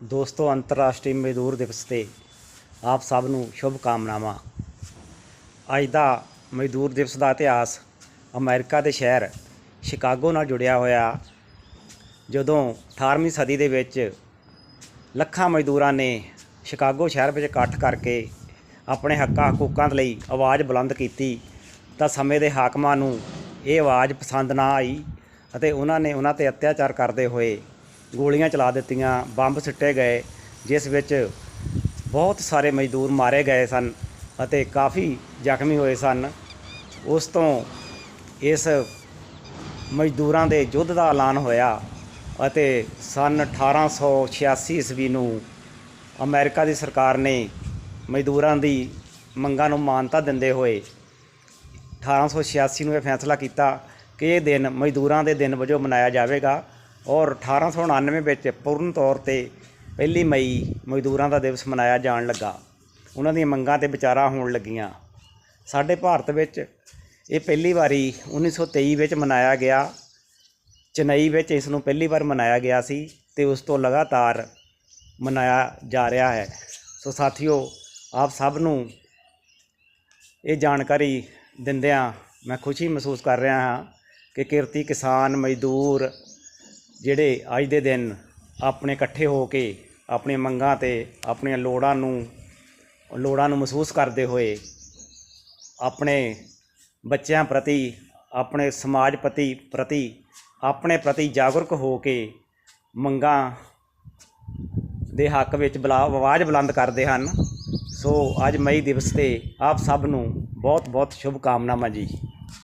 ਦੋਸਤੋ, ਅੰਤਰਰਾਸ਼ਟਰੀ ਮਜ਼ਦੂਰ ਦਿਵਸ ਤੇ ਆਪ ਸਭ ਨੂੰ ਸ਼ੁਭ ਕਾਮਨਾਵਾਂ। ਅੱਜ ਦਾ ਮਜ਼ਦੂਰ ਦਿਵਸ ਦਾ ਇਤਿਹਾਸ ਅਮਰੀਕਾ ਦੇ ਸ਼ਹਿਰ ਸ਼ਿਕਾਗੋ ਨਾਲ ਜੁੜਿਆ ਹੋਇਆ। ਜਦੋਂ 18ਵੀਂ ਸਦੀ ਦੇ ਵਿੱਚ ਲੱਖਾਂ ਮਜ਼ਦੂਰਾਂ ਨੇ ਸ਼ਿਕਾਗੋ ਸ਼ਹਿਰ ਵਿੱਚ ਇਕੱਠ ਕਰਕੇ ਆਪਣੇ ਹੱਕਾਂ ਹਕੂਕਾਂ ਦੇ ਲਈ ਆਵਾਜ਼ ਬੁਲੰਦ ਕੀਤੀ, ਤਾਂ ਸਮੇਂ ਦੇ ਹਾਕਮਾਂ ਨੂੰ ਇਹ ਆਵਾਜ਼ ਪਸੰਦ ਨਾ ਆਈ ਅਤੇ ਉਹਨਾਂ ਨੇ ਉਹਨਾਂ ਤੇ ਅਤਿਆਚਾਰ ਕਰਦੇ ਹੋਏ ਗੋਲੀਆਂ ਚਲਾ ਦਿੱਤੀਆਂ, ਬੰਬ ਸਿੱਟੇ ਗਏ, ਜਿਸ ਵਿੱਚ ਬਹੁਤ ਸਾਰੇ ਮਜ਼ਦੂਰ ਮਾਰੇ ਗਏ ਸਨ ਅਤੇ ਕਾਫੀ ਜ਼ਖਮੀ ਹੋਏ ਸਨ। ਉਸ ਤੋਂ ਇਸ ਮਜ਼ਦੂਰਾਂ ਦੇ ਯੁੱਧ ਦਾ ਐਲਾਨ ਹੋਇਆ ਅਤੇ ਸਨ 1886 ਈਸਵੀ ਨੂੰ ਅਮਰੀਕਾ ਦੀ ਸਰਕਾਰ ਨੇ ਮਜ਼ਦੂਰਾਂ ਦੀ ਮੰਗਾਂ ਨੂੰ ਮਾਨਤਾ ਦਿੰਦੇ ਹੋਏ 1886 ਨੂੰ ਇਹ ਫੈਸਲਾ ਕੀਤਾ ਕਿ ਇਹ ਦਿਨ ਮਜ਼ਦੂਰਾਂ ਦੇ ਦਿਨ ਵਜੋਂ ਮਨਾਇਆ ਜਾਵੇਗਾ। ਔਰ 1899 ਵਿੱਚ ਪੂਰਨ ਤੌਰ ਤੇ ਪਹਿਲੀ ਮਈ ਮਜ਼ਦੂਰਾਂ ਦਾ ਦਿਵਸ ਮਨਾਇਆ ਜਾਣ ਲੱਗਾ। ਉਹਨਾਂ ਦੀਆਂ ਮੰਗਾਂ ਤੇ ਵਿਚਾਰਾਂ ਹੋਣ ਲੱਗੀਆਂ। ਸਾਡੇ ਭਾਰਤ ਵਿੱਚ ਇਹ ਪਹਿਲੀ ਵਾਰੀ 1923 ਵਿੱਚ ਮਨਾਇਆ ਗਿਆ। ਚੇਨਈ ਵਿੱਚ ਇਸ ਨੂੰ ਪਹਿਲੀ ਵਾਰ ਮਨਾਇਆ ਗਿਆ ਸੀ ਤੇ ਉਸ ਤੋਂ ਲਗਾਤਾਰ ਮਨਾਇਆ ਜਾ ਰਿਹਾ ਹੈ। ਸੋ ਸਾਥੀਓ, ਆਪ ਸਭ ਨੂੰ ਇਹ ਜਾਣਕਾਰੀ ਦਿੰਦਿਆਂ ਮੈਂ ਖੁਸ਼ੀ ਮਹਿਸੂਸ ਕਰ ਰਿਹਾ ਹਾਂ ਕਿ ਕਿਰਤੀ ਕਿਸਾਨ, ਮਜ਼ਦੂਰ ਜਿਹੜੇ ਅੱਜ ਦੇ ਦਿਨ ਆਪਣੇ ਇਕੱਠੇ ਹੋ ਕੇ ਆਪਣੀਆਂ ਮੰਗਾਂ ਤੇ ਆਪਣੀਆਂ ਲੋੜਾਂ ਨੂੰ ਲੋੜਾਂ ਨੂੰ ਮਹਿਸੂਸ ਕਰਦੇ ਹੋਏ ਆਪਣੇ ਬੱਚਿਆਂ ਪ੍ਰਤੀ, ਆਪਣੇ ਸਮਾਜ ਪ੍ਰਤੀ ਪ੍ਰਤੀ, ਆਪਣੇ ਪ੍ਰਤੀ ਜਾਗਰੂਕ ਹੋ ਕੇ ਮੰਗਾਂ ਦੇ ਹੱਕ ਵਿੱਚ ਬਲਾ, ਆਵਾਜ਼ ਬੁਲੰਦ ਕਰਦੇ ਹਨ। ਸੋ ਅੱਜ ਮਈ ਦਿਵਸ ਤੇ ਆਪ ਸਭ ਨੂੰ ਬਹੁਤ ਬਹੁਤ ਸ਼ੁਭ ਕਾਮਨਾਵਾਂ ਜੀ।